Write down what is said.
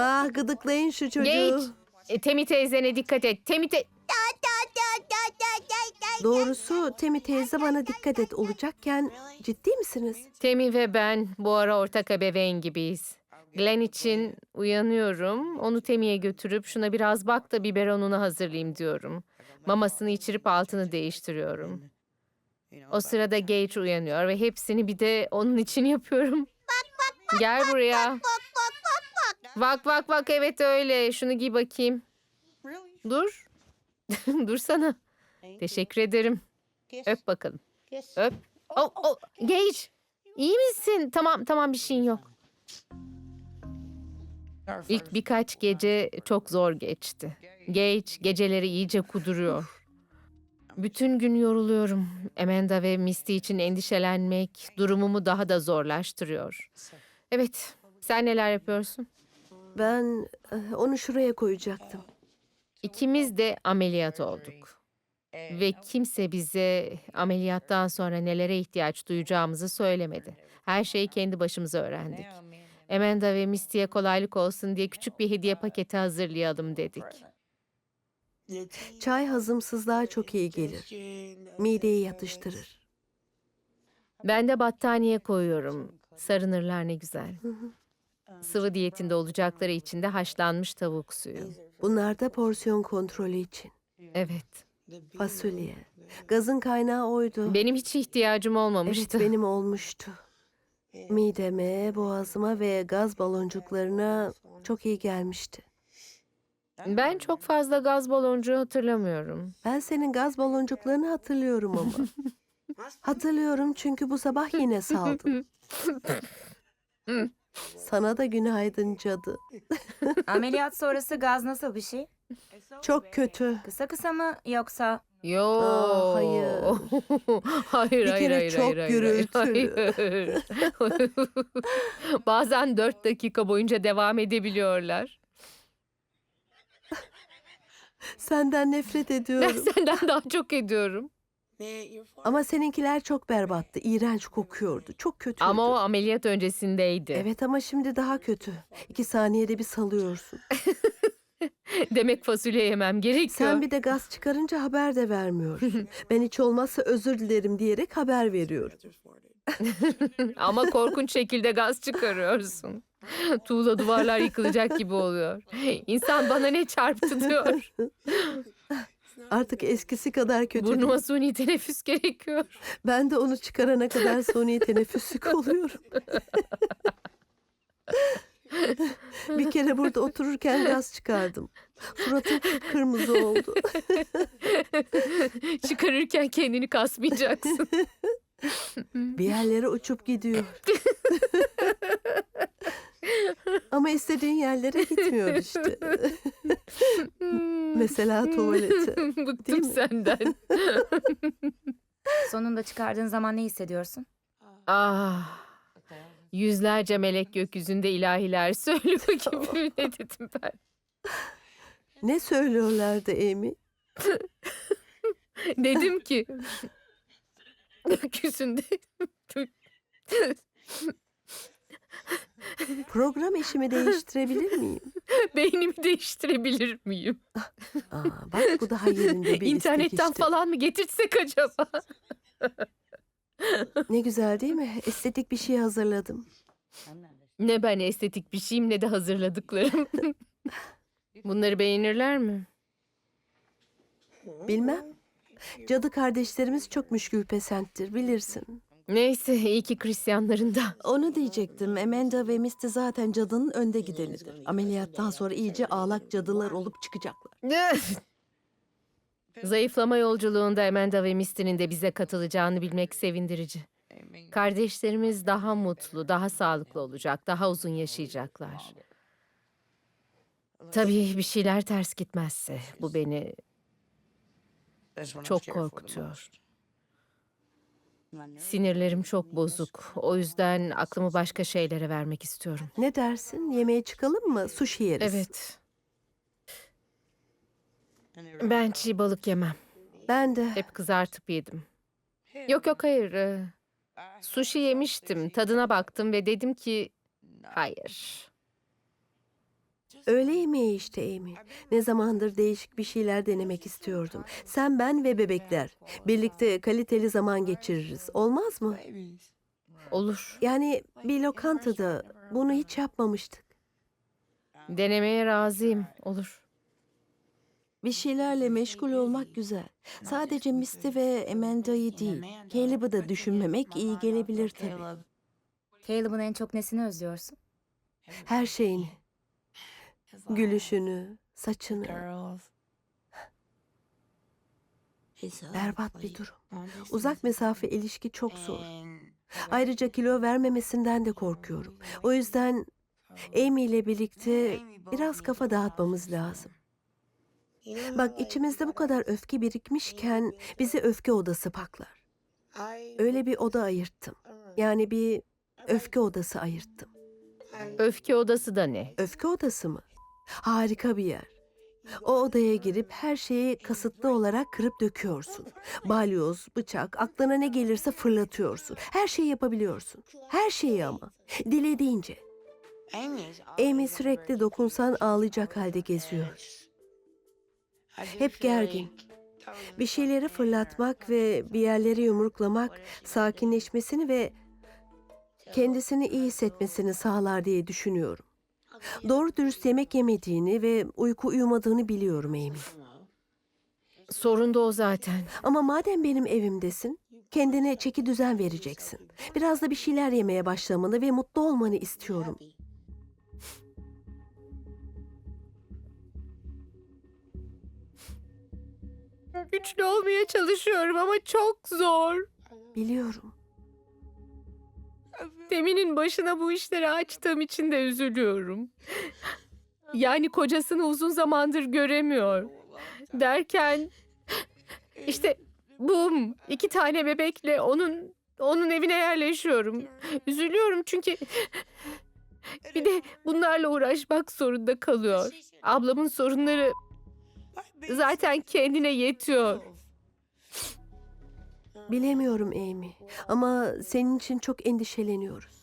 Ah gıdıklayın şu çocuğu. Geç. E, Temi teyzene dikkat et. Temi te... Doğrusu Temi teyze bana dikkat et olacakken ciddi misiniz? Temi ve ben bu ara ortak ebeveyn gibiyiz. Glenn için uyanıyorum. Onu Temi'ye götürüp şuna biraz bak da biberonunu hazırlayayım diyorum. Mamasını içirip altını değiştiriyorum. O sırada Gage uyanıyor ve hepsini bir de onun için yapıyorum. Gel buraya. Bak bak bak evet öyle. Şunu giy bakayım. Dur. Dursana. Teşekkür ederim. Öp bakalım. Öp. Oh, oh, Gage. İyi misin? Tamam tamam bir şeyin yok. İlk birkaç gece çok zor geçti. Gage geceleri iyice kuduruyor. Bütün gün yoruluyorum. Amanda ve Misty için endişelenmek durumumu daha da zorlaştırıyor. Evet, sen neler yapıyorsun? Ben eh, onu şuraya koyacaktım. İkimiz de ameliyat olduk. Ve kimse bize ameliyattan sonra nelere ihtiyaç duyacağımızı söylemedi. Her şeyi kendi başımıza öğrendik. Amanda ve Misty'ye kolaylık olsun diye küçük bir hediye paketi hazırlayalım dedik. Çay hazımsızlığa çok iyi gelir. Mideyi yatıştırır. Ben de battaniye koyuyorum. Sarınırlar ne güzel. Sıvı diyetinde olacakları için de haşlanmış tavuk suyu. Bunlar da porsiyon kontrolü için. Evet. Fasulye. Gazın kaynağı oydu. Benim hiç ihtiyacım Evet olmamıştı. benim olmuştu. Mideme, boğazıma ve gaz baloncuklarına çok iyi gelmişti. Ben çok fazla gaz baloncuğu hatırlamıyorum. Ben senin gaz baloncuklarını hatırlıyorum ama. hatırlıyorum çünkü bu sabah yine saldın. Sana da günaydın cadı. Ameliyat sonrası gaz nasıl bir şey? Çok kötü. Kısa kısa mı yoksa Yo. Aa, hayır. hayır, Bir hayır, kere hayır, çok hayır, hayır, gürültülü. hayır. Bazen dört dakika boyunca devam edebiliyorlar. Senden nefret Ben ediyorum. senden daha çok ediyorum. Ama seninkiler çok berbattı. İğrenç kokuyordu. Çok kötüydü. Ama o ameliyat öncesindeydi. Evet ama şimdi daha kötü. İki saniyede bir salıyorsun. Demek fasulye yemem gerekiyor. Sen bir de gaz çıkarınca haber de vermiyorsun. ben hiç olmazsa özür dilerim diyerek haber veriyorum. Ama korkunç şekilde gaz çıkarıyorsun. Tuğla duvarlar yıkılacak gibi oluyor. İnsan bana ne çarptı diyor. Artık eskisi kadar kötü. Burnuma suni teneffüs gerekiyor. Ben de onu çıkarana kadar suni teneffüslük oluyorum. bir kere burada otururken gaz çıkardım. Suratım kırmızı oldu. Çıkarırken kendini kasmayacaksın. Bir yerlere uçup gidiyor. Ama istediğin yerlere gitmiyor işte. Mesela tuvalete. Değil Bıktım mi? senden. sonunda çıkardığın zaman ne hissediyorsun? Ah. Yüzlerce melek gökyüzünde ilahiler söylüyor gibi ne dedim ben. Ne söylüyorlardı Amy? Dedim ki gökyüzünde Program işimi değiştirebilir miyim? beynimi değiştirebilir miyim? Aa, bak bu daha yerinde bir İnternetten istek işte. falan mı getirsek acaba? Ne güzel değil mi? Estetik bir şey hazırladım. Ne ben estetik bir şeyim ne de hazırladıklarım. Bunları beğenirler mi? Bilmem. Cadı kardeşlerimiz çok müşkül pesenttir bilirsin. Neyse iyi ki Hristiyanların da. Onu diyecektim. Amanda ve Misty zaten cadının önde gidenidir. Ameliyattan sonra iyice ağlak cadılar olup çıkacaklar. Zayıflama yolculuğunda Amanda ve Misty'nin de bize katılacağını bilmek sevindirici. Kardeşlerimiz daha mutlu, daha sağlıklı olacak, daha uzun yaşayacaklar. Tabii bir şeyler ters gitmezse bu beni çok korkutuyor. Sinirlerim çok bozuk. O yüzden aklımı başka şeylere vermek istiyorum. Ne dersin? Yemeğe çıkalım mı? Sushi yeriz. Evet. Ben çiğ balık yemem. Ben de. Hep kızartıp yedim. Yok yok hayır. e, Sushi yemiştim. Tadına baktım ve dedim ki hayır. Öğle yemeği işte Amy. Ne zamandır değişik bir şeyler denemek istiyordum. Sen, ben ve bebekler. Birlikte kaliteli zaman geçiririz. Olmaz mı? Olur. Yani bir lokantada bunu hiç yapmamıştık. Denemeye razıyım. Olur. Bir şeylerle meşgul olmak güzel. Sadece Misty ve Amanda'yı değil, Caleb'ı da düşünmemek iyi gelebilir tabii. Caleb'ın en çok nesini özlüyorsun? Her şeyini. Gülüşünü, saçını. Berbat bir durum. Uzak mesafe ilişki çok zor. Ayrıca kilo vermemesinden de korkuyorum. O yüzden Amy ile birlikte biraz kafa dağıtmamız lazım. Bak içimizde bu kadar öfke birikmişken bizi öfke odası paklar. Öyle bir oda ayırttım. Yani bir öfke odası ayırttım. Öfke odası da ne? Öfke odası mı? Harika bir yer. O odaya girip her şeyi kasıtlı olarak kırıp döküyorsun. Balyoz, bıçak, aklına ne gelirse fırlatıyorsun. Her şeyi yapabiliyorsun. Her şeyi ama. Dilediğince. Amy sürekli dokunsan ağlayacak halde geziyor. Hep gergin. Bir şeyleri fırlatmak ve bir yerleri yumruklamak sakinleşmesini ve kendisini iyi hissetmesini sağlar diye düşünüyorum. Doğru dürüst yemek yemediğini ve uyku uyumadığını biliyorum Amy. Sorun da o zaten. Ama madem benim evimdesin, kendine çeki düzen vereceksin. Biraz da bir şeyler yemeye başlamanı ve mutlu olmanı istiyorum. Güçlü olmaya çalışıyorum ama çok zor. Biliyorum. Demin'in başına bu işleri açtığım için de üzülüyorum. Yani kocasını uzun zamandır göremiyor. Derken işte bum iki tane bebekle onun onun evine yerleşiyorum. Üzülüyorum çünkü bir de bunlarla uğraşmak zorunda kalıyor. Ablamın sorunları zaten kendine yetiyor. Bilemiyorum Amy. Ama senin için çok endişeleniyoruz.